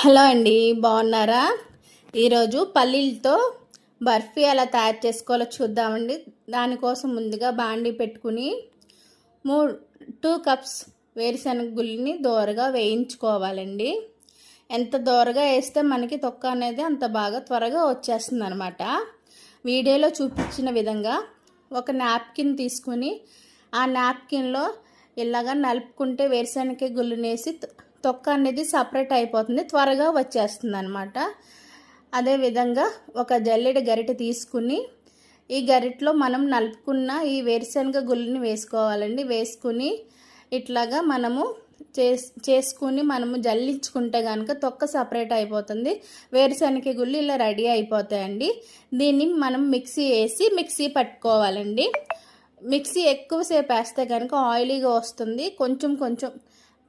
Hello అండి బాగున్నారా? ఈరోజు పల్లీలతో బర్ఫీ ఎలా తయారు చేసుకోవాలో చూద్దామండి. దానికోసం ముందుగా బాండీ పెట్టుకుని మూ టూ కప్స్ వేరుశనగ గుళ్ళని దోరగా వేయించుకోవాలండి. ఎంత దోరగా వేస్తే మనకి తొక్క అనేది అంత బాగా త్వరగా వచ్చేస్తుంది అనమాట వీడియోలో చూపించిన విధంగా ఒక నాప్కిన్ తీసుకుని ఆ నాప్కిన్లో ఇలాగా నలుపుకుంటే వేరుశనగ గుళ్ళనేసి తొక్క అనేది సపరేట్ అయిపోతుంది త్వరగా వచ్చేస్తుంది అనమాట అదేవిధంగా ఒక జల్లెడ గరిటె తీసుకుని ఈ గరిటలో మనం నలుపుకున్న ఈ వేరుశనగ గుళ్ళని వేసుకోవాలండి. వేసుకుని ఇట్లాగా మనము చేసుకుని మనము జల్లించుకుంటే కనుక తొక్క సపరేట్ అయిపోతుంది. వేరుశనగ గుళ్ళు ఇలా రెడీ అయిపోతాయండి. దీన్ని మనం మిక్సీ వేసి మిక్సీ పట్టుకోవాలండి. మిక్సీ ఎక్కువసేపు వేస్తే కనుక ఆయిలీగా వస్తుంది. కొంచెం కొంచెం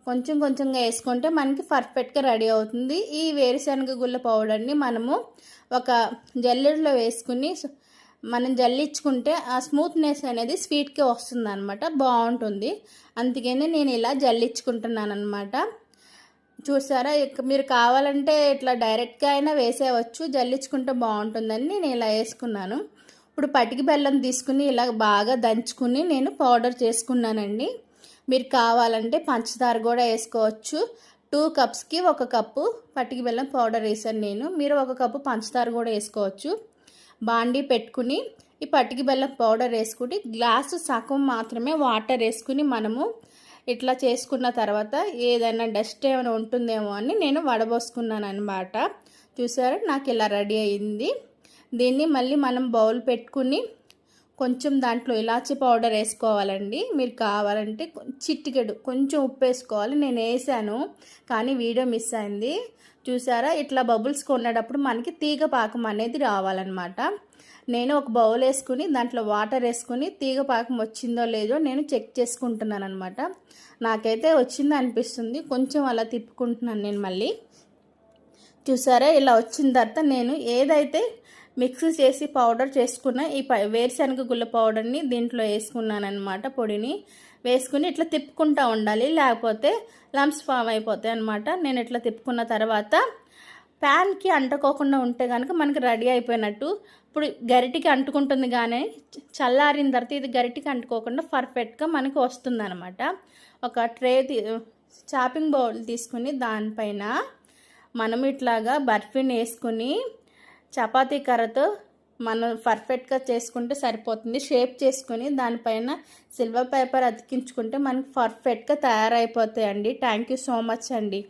కొంచెం కొంచెంగా వేసుకుంటే మనకి పర్ఫెక్ట్గా రెడీ అవుతుంది. ఈ వేరుశనగ గుళ్ళ పౌడర్ని మనము ఒక జల్లెడలో వేసుకుని మనం జల్లించుకుంటే ఆ స్మూత్నెస్ అనేది స్వీట్కి వస్తుంది అనమాట బాగుంటుంది. అందుకనే నేను ఇలా జల్లించుకుంటున్నాను అనమాట చూసారా మీరు కావాలంటే ఇట్లా డైరెక్ట్గా అయినా వేసేయవచ్చు. జల్లించుకుంటే బాగుంటుందని నేను ఇలా వేసుకున్నాను. ఇప్పుడు పటికి బెల్లం తీసుకుని ఇలా బాగా దంచుకుని నేను పౌడర్ చేసుకున్నానండి. మీరు కావాలంటే పంచదార కూడా వేసుకోవచ్చు. టూ కప్స్కి ఒక కప్పు పట్టికి బెల్లం పౌడర్ వేసాను నేను. మీరు ఒక కప్పు పంచదార కూడా వేసుకోవచ్చు. బాండీ పెట్టుకుని ఈ పట్టికి బెల్లం పౌడర్ వేసుకుని గ్లాసు సగం మాత్రమే వాటర్ వేసుకుని మనము ఇట్లా చేసుకున్న తర్వాత ఏదైనా డస్ట్ ఏమైనా ఉంటుందేమో అని నేను వడబోసుకున్నాను అనమాట చూసారా? నాకు ఇలా రెడీ అయింది. దీన్ని మళ్ళీ మనం బౌల్ పెట్టుకుని కొంచెం దాంట్లో ఇలాచి పౌడర్ వేసుకోవాలండి. మీరు కావాలంటే చిట్టికెడు కొంచెం ఉప్పు వేసుకోవాలి. నేను వేసాను కానీ వీడియో మిస్ అయింది. చూసారా? ఇట్లా బబుల్స్ కొనేటప్పుడు మనకి తీగ పాకం అనేది రావాలన్నమాట. నేను ఒక బౌల్ వేసుకుని దాంట్లో వాటర్ వేసుకుని తీగ పాకం వచ్చిందో లేదో నేను చెక్ చేసుకుంటున్నాను అనమాట నాకైతే వచ్చింది అనిపిస్తుంది. కొంచెం అలా తిప్పుకుంటున్నాను నేను మళ్ళీ. చూసారా? ఇలా వచ్చిన తర్వాత నేను ఏదైతే మిక్స్ చేసి పౌడర్ చేసుకున్న ఈ వేరుశనగ గుళ్ళ పౌడర్ని దీంట్లో వేసుకున్నాను అనమాట పొడిని. వేసుకుని ఇట్లా తిప్పుకుంటూ ఉండాలి. లేకపోతే లంప్స్ ఫామ్ అయిపోతాయి అనమాట నేను ఇట్లా తిప్పుకున్న తర్వాత ప్యాన్కి అంటుకోకుండా ఉంటే కనుక మనకి రెడీ అయిపోయినట్టు. ఇప్పుడు గరిటికి అంటుకుంటుంది కానీ చల్లారిన తర్వాత ఇది గరిటికి అంటుకోకుండా పర్ఫెక్ట్గా మనకి వస్తుంది అనమాట ఒక ట్రే చాపింగ్ బౌల్ తీసుకుని దానిపైన మనం ఇట్లాగా బర్ఫీని వేసుకుని చపాతీ కర్రతో మనం పర్ఫెక్ట్గా చేసుకుంటే సరిపోతుంది. షేప్ చేసుకుని దానిపైన సిల్వర్ పేపర్ అతికించుకుంటే మనకు పర్ఫెక్ట్గా తయారైపోతాయండి. థ్యాంక్ యూ సో మచ్ అండి.